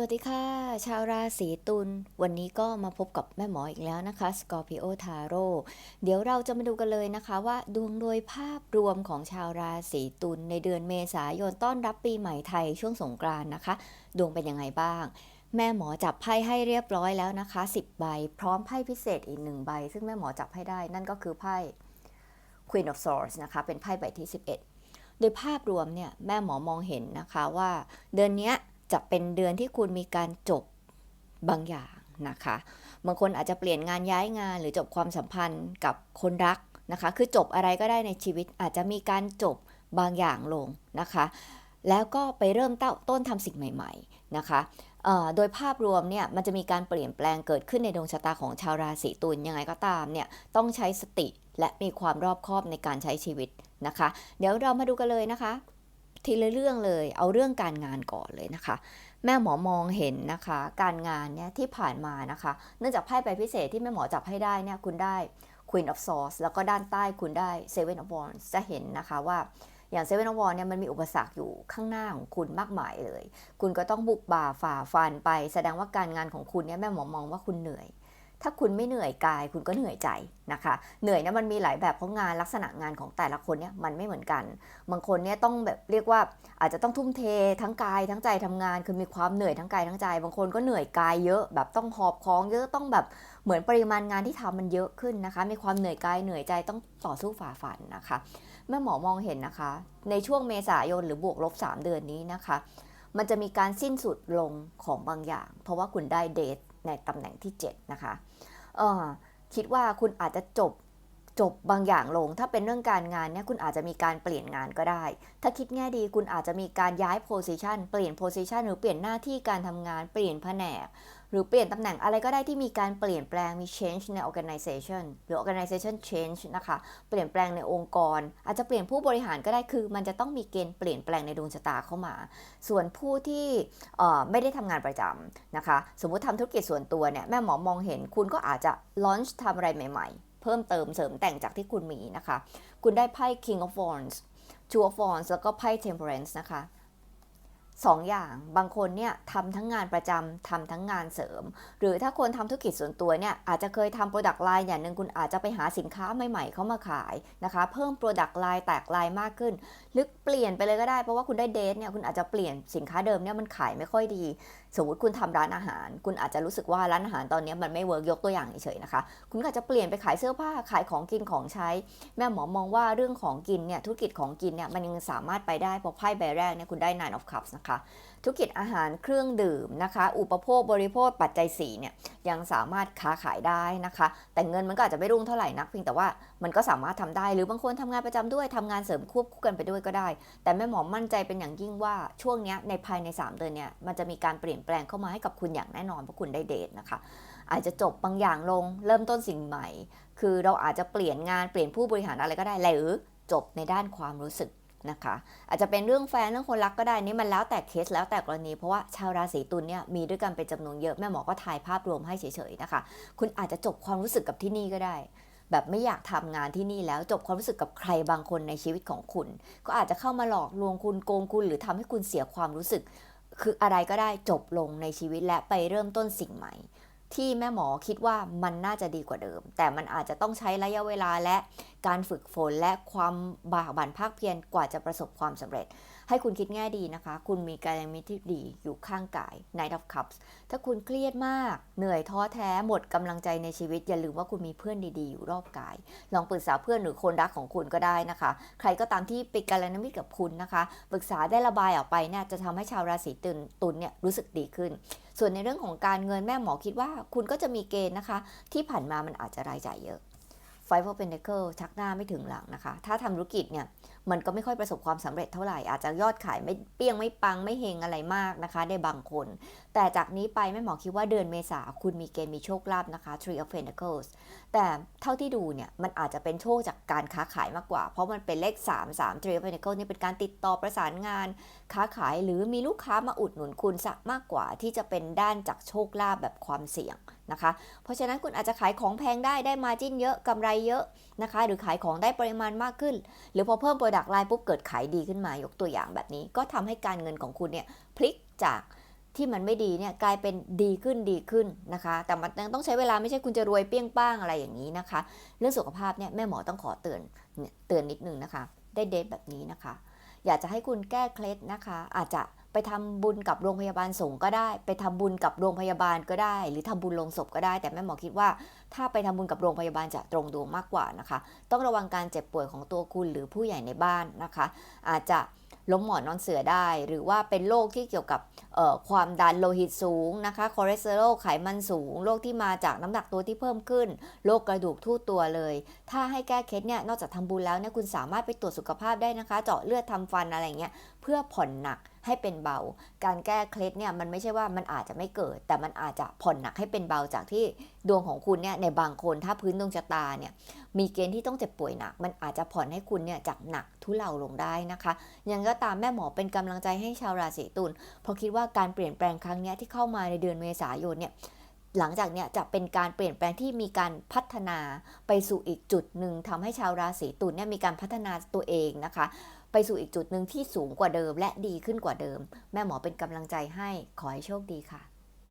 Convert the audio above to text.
วัสดีค่ะ ชาวราศีตุลวันนี้ก็มาพบกับแม่หมออีกแล้วนะคะ Scorpio Tarot เดี๋ยวเราจะมาดูกันเลยนะคะว่าดวงโดยภาพรวมของชาวราศีตุลในเดือนเมษายนต้อนรับปีใหม่ไทยช่วงสงกรานต์นะคะ ดวงเป็นยังไงบ้าง แม่หมอจับไพ่ให้เรียบร้อยแล้วนะคะ 10 ใบ พร้อมไพ่พิเศษอีกหนึ่งใบ ซึ่งแม่หมอจับให้ได้นั่นก็คือไพ่ Queen of Swords นะคะเป็นไพ่ใบที่ 11 โดยภาพรวมเนี่ยแม่หมอมองเห็นนะคะว่าเดือนเนี้ย จะเป็นเดือนที่คุณมีการจบบางอย่างนะคะ บางคนอาจจะเปลี่ยนงานย้ายงาน หรือจบความสัมพันธ์กับคนรักนะคะ คือจบอะไรก็ได้ในชีวิตอาจจะมีการจบบางอย่างลงนะคะ แล้วก็ไปเริ่มต้นทำสิ่งใหม่ ๆนะคะโดยภาพรวมเนี่ยมันจะมีการเปลี่ยนแปลงเกิดขึ้นในดวงชะตาของชาวราศีตุลยังไงก็ตามเนี่ยต้องใช้สติและมีความรอบคอบในการใช้ชีวิตนะคะ เดี๋ยวเรามาดูกันเลยนะคะ ทีละเรื่องเลย เอาเรื่องการงานก่อนเลยนะคะ แม่หมอมองเห็นนะคะ การงานเนี่ยที่ผ่านมานะคะ เนื่องจากไพ่ใบพิเศษที่แม่หมอจับให้ได้เนี่ยคุณได้ Queen of Swords แล้วก็ด้านใต้คุณได้ Seven of Wands จะเห็นนะคะว่าอย่าง Seven of Wands เนี่ยมันมีอุปสรรคอยู่ข้างหน้าของคุณมากมายเลย คุณก็ต้องบุกบ่าฝ่าฟันไป แสดงว่าการงานของคุณเนี่ยแม่หมอมองว่าคุณเหนื่อย ถ้าคุณไม่เหนื่อยกายคุณก็เหนื่อยใจนะคะ เหนื่อยนี่มันมีหลายแบบเพราะงานลักษณะงานของแต่ละคนเนี่ยมันไม่เหมือนกัน บางคนเนี่ยต้องแบบเรียกว่าอาจจะต้องทุ่มเททั้งกายทั้งใจทำงาน คือมีความเหนื่อยทั้งกายทั้งใจ บางคนก็เหนื่อยกายเยอะแบบต้องหอบของเยอะต้องแบบเหมือนปริมาณงานที่ทำมันเยอะขึ้นนะคะ มีความเหนื่อยกายเหนื่อยใจต้องต่อสู้ฝ่าฟันนะคะ แม่หมอมองเห็นนะคะ ในช่วงเมษายนหรือบวกลบ3เดือนนี้นะคะ มันจะมีการสิ้นสุดลงของบางอย่าง เพราะว่าคุณได้เดท ในตำแหน่งที่ 7 นะคะเออคิดว่าคุณอาจจะจบ จบบางอย่างลง ถ้าเป็นเรื่องการงานเนี่ยคุณอาจจะมีการเปลี่ยนงานก็ได้ ถ้าคิดแง่ดีคุณอาจจะมีการย้ายโพสิชันเปลี่ยนโพสิชันหรือเปลี่ยนหน้าที่การทำงานเปลี่ยนแผนก หรือเปลี่ยนตำแหน่งอะไรก็ได้ที่มีการเปลี่ยนแปลงมี change ใน organization หรือ organization change นะคะ เปลี่ยนแปลงในองค์กร อาจจะเปลี่ยนผู้บริหารก็ได้คือ มันจะต้องมีเกณฑ์เปลี่ยนแปลงในดวงชะตาเข้ามา ส่วนผู้ที่ไม่ได้ทำงานประจำนะคะ สมมุติทำธุรกิจส่วนตัวเนี่ยแม่หมอมองเห็นคุณก็อาจจะ launch ทำอะไรใหม่ ๆ เพิ่มเติมเสริมแต่งจากที่คุณมีนะคะ คุณได้ไพ่ King of Wands Two of Wands แล้วก็ไพ่ Temperance นะคะ สองอย่างบางคนเนี่ยทำทั้งงานประจำทำทั้งงานเสริม หรือถ้าคนทำธุรกิจส่วนตัวเนี่ยอาจจะเคยทำ Product Line อย่างหนึ่งคุณอาจจะไปหาสินค้าใหม่ๆ เข้ามาขายนะคะเพิ่ม Product Line แตกไลายมากขึ้น หรือเปลี่ยนไปเลยก็ได้เพราะว่าคุณได้เดทเนี่ยคุณอาจจะเปลี่ยนสินค้าเดิมเนี่ยมันขายไม่ค่อยดี สมมติคุณทำร้านอาหาร คุณอาจจะรู้สึกว่าร้านอาหารตอนนี้มันไม่เวิร์กยกตัวอย่างเฉยๆนะคะคุณอาจจะเปลี่ยนไปขายเสื้อผ้าขายของกินของใช้ แม่หมอมองว่าเรื่องของกินเนี่ยธุรกิจของกินเนี่ยมันยังสามารถไปได้เพราะไพ่ใบแรกเนี่ยคุณได้ nine of cups นะคะธุรกิจอาหารเครื่องดื่มนะคะ อุปโภคบริโภคปัจจัย4เนี่ยยังสามารถค้าขายได้นะคะ แต่เงินมันก็อาจจะไม่รุ่งเท่าไหร่นักเพียงแต่ว่ามันก็สามารถทำได้หรือบางคนทำงานประจำด้วยทำงานเสริมควบคู่กันไปด้วยก็ได้ แต่แม่หมอมั่นใจเป็นอย่างยิ่งว่าช่วงนี้ในภายใน 3 เดือนเนี่ยมันจะมีการเปลี่ยนแปลงเข้ามาให้กับคุณอย่างแน่นอนเพราะคุณได้เดทนะคะ อาจจะจบบางอย่างลงเริ่มต้นสิ่งใหม่ คือเราอาจจะเปลี่ยนงานเปลี่ยนผู้บริหารอะไรก็ได้หรือจบในด้านความรู้สึก นะคะ อาจจะเป็นเรื่องแฟนเรื่องคนรักก็ได้นี่มันแล้วแต่เคสแล้วแต่กรณี เพราะว่าชาวราศีตุลเนี่ยมีด้วยกันเป็นจำนวนเยอะแม่หมอก็ถ่ายภาพรวมให้เฉยๆนะคะ คุณอาจจะจบความรู้สึกกับที่นี่ก็ได้แบบไม่อยากทำงานที่นี่แล้วจบความรู้สึกกับใครบางคนในชีวิตของคุณ ก็อาจจะเข้ามาหลอกลวงคุณโกงคุณ หรือทำให้คุณเสียความรู้สึก คืออะไรก็ได้จบลงในชีวิตและไปเริ่มต้นสิ่งใหม่ ที่แม่หมอคิดว่ามันน่าจะดีกว่าเดิม แต่มันอาจจะต้องใช้ระยะเวลาและการฝึกฝนและความบากบั่นภาคเพียรกว่าจะประสบความสำเร็จ ให้คุณคิดแง่ดีนะคะ คุณมีการมิตรที่ดีอยู่ข้างกาย Knight of Cups ถ้าคุณเครียดมาก เหนื่อยท้อแท้หมดกำลังใจในชีวิต อย่าลืมว่าคุณมีเพื่อนดีๆ อยู่รอบกาย ลองปรึกษาเพื่อนหรือคนรักของคุณก็ได้นะคะ ใครก็ตามที่เป็นการณมิตรกับคุณนะคะ ปรึกษาได้ระบายออกไปเนี่ยจะทำให้ชาวราศีตุลตุลเนี่ยรู้สึกดีขึ้นส่วนในเรื่องของการเงินแม่หมอคิดว่า คุณก็จะมีเกณฑ์นะคะ ที่ผ่านมามันอาจจะรายจ่ายเยอะ Five of Pentacle ชักหน้าไม่ถึงหลังนะคะ ถ้าทำธุรกิจเนี่ย มันก็ไม่ค่อยประสบความสำเร็จเท่าไหร่ อาจจะยอดขายไม่เปี้ยงไม่ปังไม่เฮงอะไรมากนะคะในบางคน แต่จากนี้ไปแม่หมอคิดว่าเดือนเมษาคุณมีเกณฑ์มีโชคลาภนะคะ Three of Pentacles แต่เท่าที่ดูเนี่ยมันอาจจะเป็นโชคจากการค้าขายมากกว่า เพราะมันเป็นเลข 3 3 Three of Pentacles นี่เป็นการติดต่อประสานงานค้าขายหรือมีลูกค้ามาอุดหนุนคุณสักมากกว่า ที่จะเป็นด้านจากโชคลาภแบบความเสี่ยงนะคะ เพราะฉะนั้นคุณอาจจะขายของแพงได้ได้มาจิ้นเยอะกำไรเยอะนะคะ หรือขายของได้ปริมาณมากขึ้น หรือพอเพิ่มโปรดักต์ไลน์ปุ๊บเกิดขายดีขึ้นมายกตัวอย่างแบบนี้ ก็ทำให้การเงินของคุณเนี่ยพลิกจาก ที่มันไม่ดีเนี่ยกลายเป็นดีขึ้นดีขึ้นนะคะ แต่มันต้องใช้เวลาไม่ใช่คุณจะรวยเปี้ยงป้างอะไรอย่างนี้นะคะ เรื่องสุขภาพเนี่ยแม่หมอต้องขอเตือนเนี่ยเตือนนิดนึงนะคะ ได้เดทแบบนี้นะคะ อยากจะให้คุณแก้เคล็ดนะคะ อาจจะไปทำบุญกับโรงพยาบาลสงก็ได้ ไปทำบุญกับโรงพยาบาลก็ได้ หรือทำบุญลงศพก็ได้ แต่แม่หมอคิดว่า ถ้าไปทำบุญกับโรงพยาบาลจะตรงดวงมากกว่านะคะ ต้องระวังการเจ็บป่วยของตัวคุณหรือผู้ใหญ่ในบ้านนะคะ อาจจะ ล้มหมอนนอนเสือได้ หรือว่าเป็นโรคที่เกี่ยวกับความดันโลหิตสูงนะคะคอเลสเตอรอลไขมันสูงโรคที่มาจากน้ำหนักตัวที่เพิ่มขึ้นโรคกระดูกทู่ตัวเลย ถ้าให้แก้เคล็ดเนี่ยนอกจากทำบุญแล้วเนี่ยคุณสามารถไปตรวจสุขภาพได้นะคะ เจาะเลือดทำฟันอะไรเงี้ยเพื่อผ่อนหนักให้เป็นเบา การแก้เคล็ดเนี่ยมันไม่ใช่ว่ามันอาจจะไม่เกิด แต่มันอาจจะผ่อนหนักให้เป็นเบาจากที่ดวงของคุณเนี่ยในบางคนถ้าพื้นดวงชะตาเนี่ยมีเกณฑ์ที่ต้องเจ็บป่วยหนัก มันอาจจะผ่อนให้คุณเนี่ยจากหนักทุเลาลงได้นะคะยังก็ตามแม่หมอเป็นกำลังใจให้ชาวราศีตุลเพราะคิดว่าการเปลี่ยนแปลงครั้งนี้ที่เข้ามาในเดือนเมษายนเนี่ยหลังจากเนี้ยจะเป็นการเปลี่ยนแปลงที่มีการพัฒนาไปสู่อีกจุดหนึ่งทำให้ชาวราศีตุลเนี่ยมีการพัฒนาตัวเองนะคะ ไปสู่อีกจุดหนึ่งที่สูงกว่าเดิมและดีขึ้นกว่าเดิม แม่หมอเป็นกำลังใจให้ขอให้โชคดีค่ะ